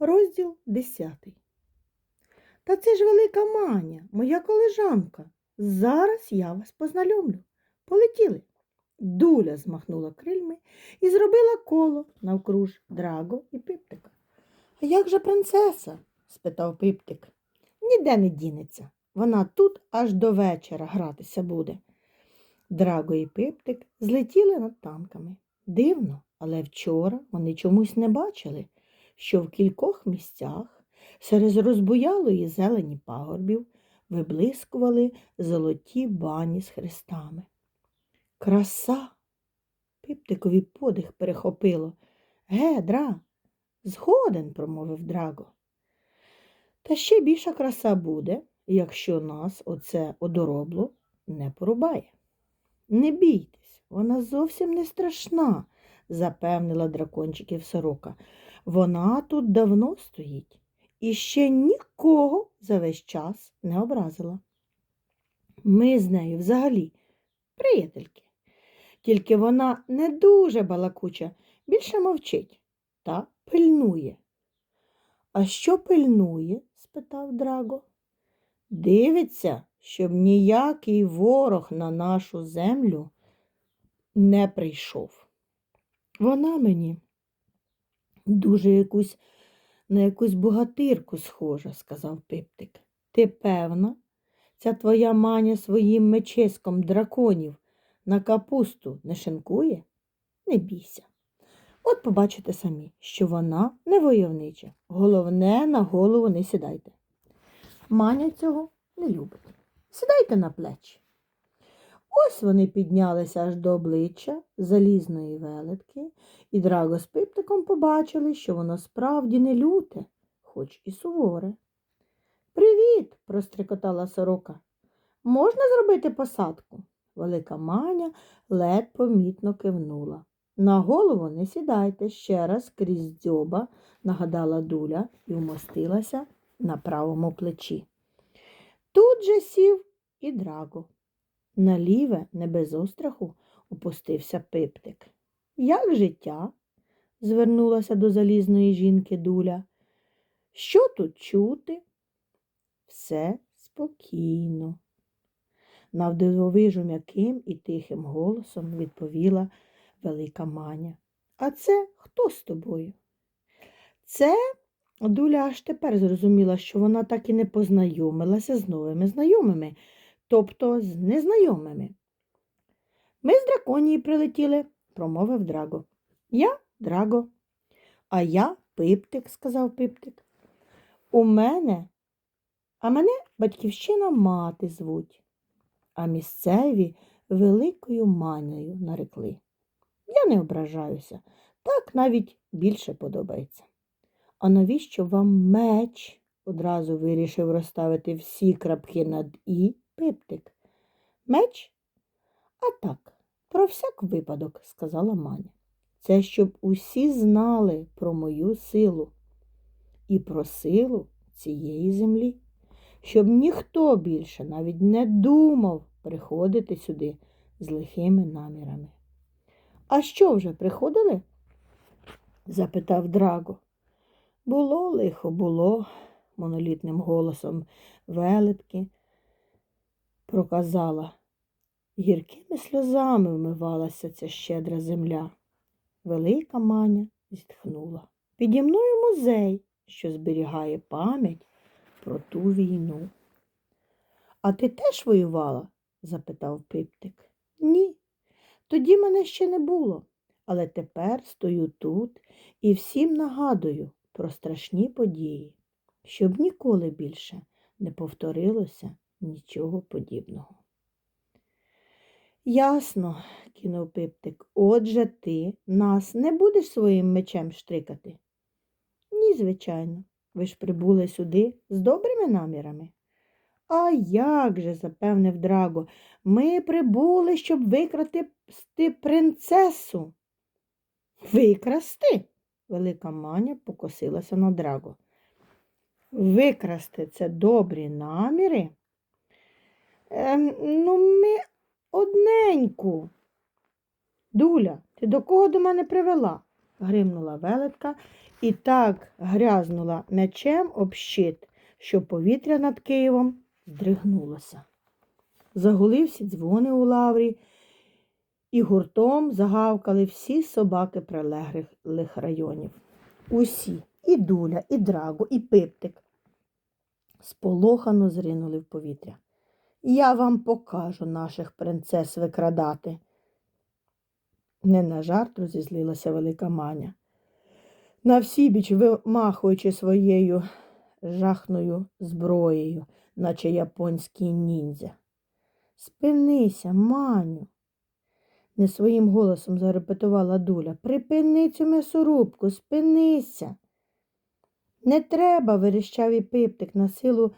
Розділ 10. Та це ж велика маня, моя колежанка. Зараз я вас познайомлю. Полетіли. Дуля змахнула крильми і зробила коло навкруж Драго і Пиптика. А як же принцеса? спитав Пиптик. Ніде не дінеться. Вона тут аж до вечора гратися буде. Драго і Пиптик злетіли над танками. Дивно, але вчора вони чомусь не бачили, що в кількох місцях серед розбуялої зелені пагорбів виблискували золоті бані з хрестами. Краса! Пиптикові подих перехопило. Ге, дра, згоден, промовив Драго. Та ще більша краса буде, якщо нас оце одоробло не порубає. Не бійтесь, вона зовсім не страшна, запевнила дракончиків сорока. Вона тут давно стоїть і ще нікого за весь час не образила. Ми з нею взагалі приятельки. Тільки вона не дуже балакуча, більше мовчить та пильнує. А що пильнує? спитав Драго. Дивиться, щоб ніякий ворог на нашу землю не прийшов. Вона мені дуже якусь на якусь богатирку схожа, сказав Пиптик. Ти певна, ця твоя маня своїм меческом драконів на капусту не шинкує? Не бійся. От побачите самі, що вона не войовнича. Головне, на голову не сідайте. Маня цього не любить. Сідайте на плечі. Ось вони піднялися аж до обличчя залізної велетки, і Драго з Пиптиком побачили, що воно справді не люте, хоч і суворе. Привіт, прострикотала сорока. Можна зробити посадку? Велика маня ледь помітно кивнула. На голову не сідайте ще раз крізь дзьоба, нагадала дуля і вмостилася на правому плечі. Тут же сів і драго. На ліве, не без остраху, опустився пиптик. Як життя? звернулася до залізної жінки дуля. Що тут чути? Все спокійно. Навдивовижу м'яким і тихим голосом відповіла велика маня. А це хто з тобою? Це Дуля аж тепер зрозуміла, що вона так і не познайомилася з новими знайомими, тобто з незнайомими. Ми з драконії прилетіли, промовив Драго. Я Драго, а я Пиптик, сказав Пиптик. У мене, а мене батьківщина мати звуть, а місцеві великою манею нарекли. Я не ображаюся, так навіть більше подобається. А навіщо вам меч? одразу вирішив розставити всі крапки над і пиптик. Меч? А так, про всяк випадок, сказала маня. Це щоб усі знали про мою силу і про силу цієї землі, щоб ніхто більше навіть не думав приходити сюди з лихими намірами. А що вже приходили? запитав Драго. Було лихо, було, монолітним голосом велетки проказала. Гіркими сльозами вмивалася ця щедра земля. Велика маня зітхнула. Піді мною музей, що зберігає пам'ять про ту війну. А ти теж воювала? запитав Пиптик. Ні. Тоді мене ще не було, але тепер стою тут і всім нагадую про страшні події, щоб ніколи більше не повторилося нічого подібного. Ясно, кинув Пиптик, отже ти нас не будеш своїм мечем штрикати? Ні, звичайно, ви ж прибули сюди з добрими намірами. А як же, запевнив Драго, ми прибули, щоб викрасти принцесу. Викрасти? Велика маня покосилася на Драго. Викрасти це добрі наміри? Ем, ну, ми одненьку. Дуля, ти до кого до мене привела? гримнула велетка і так грязнула м'ячем об щит, що повітря над Києвом здригнулося. Загули всі дзвони у лаврі, і гуртом загавкали всі собаки прилеглих районів. Усі, і дуля, і драго, і пиптик, сполохано зринули в повітря. Я вам покажу наших принцес викрадати. Не на жарт розізлилася велика маня. На всібіч вимахуючи своєю жахною зброєю, наче японський ніндзя. Спинися, маню, не своїм голосом зарепетувала дуля. Припини цю м'ясорубку, спинися. Не треба, верещав і пиптик на силу,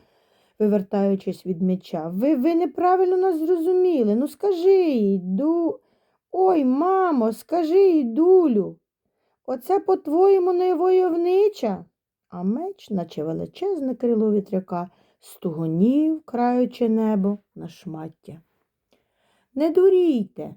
вивертаючись від меча. Ви, ви неправильно нас зрозуміли. Ну, скажи їй, ду. Ой, мамо, скажи їй, дулю. Оце, по-твоєму, не войовнича. А меч, наче величезне крило вітряка, стугонів, краючи небо на шмаття. Не дурійте.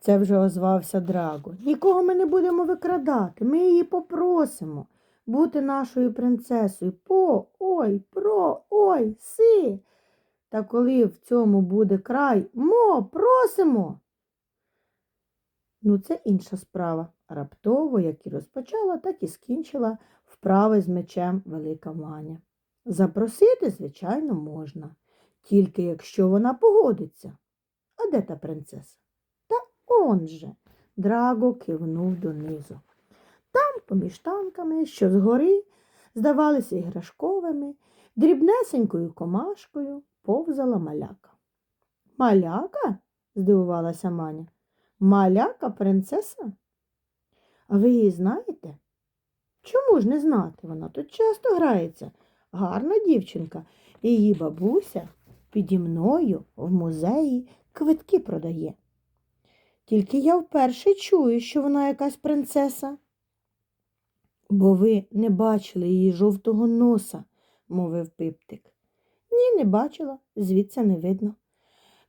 Це вже озвався Драго. Нікого ми не будемо викрадати. Ми її попросимо бути нашою принцесою. По, ой, про, ой, си. Та коли в цьому буде край, мо, просимо. Ну, це інша справа. Раптово, як і розпочала, так і скінчила вправи з мечем велика Маня. Запросити, звичайно, можна, тільки якщо вона погодиться. А де та принцеса? Та он же. Драго кивнув донизу. Там, поміж танками, що згори, здавалися іграшковими, дрібнесенькою комашкою повзала маляка. Маляка? здивувалася Маня. Маляка принцеса? А ви її знаєте? Чому ж не знати? Вона тут часто грається. Гарна дівчинка. Її бабуся піді мною в музеї квитки продає. Тільки я вперше чую, що вона якась принцеса. Бо ви не бачили її жовтого носа, мовив пиптик. Ні, не бачила, звідси не видно.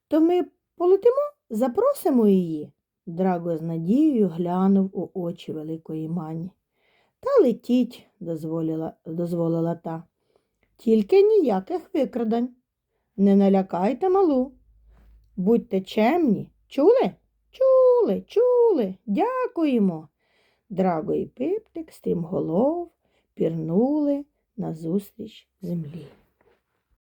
То ми полетимо, запросимо її. Драго з надією глянув у очі великої мані. Та летіть, дозволила, дозволила та. Тільки ніяких викрадань. Не налякайте малу. Будьте чемні. Чули? Чули, чули, дякуємо. Драго і пиптик, стрімголов, пірнули назустріч землі.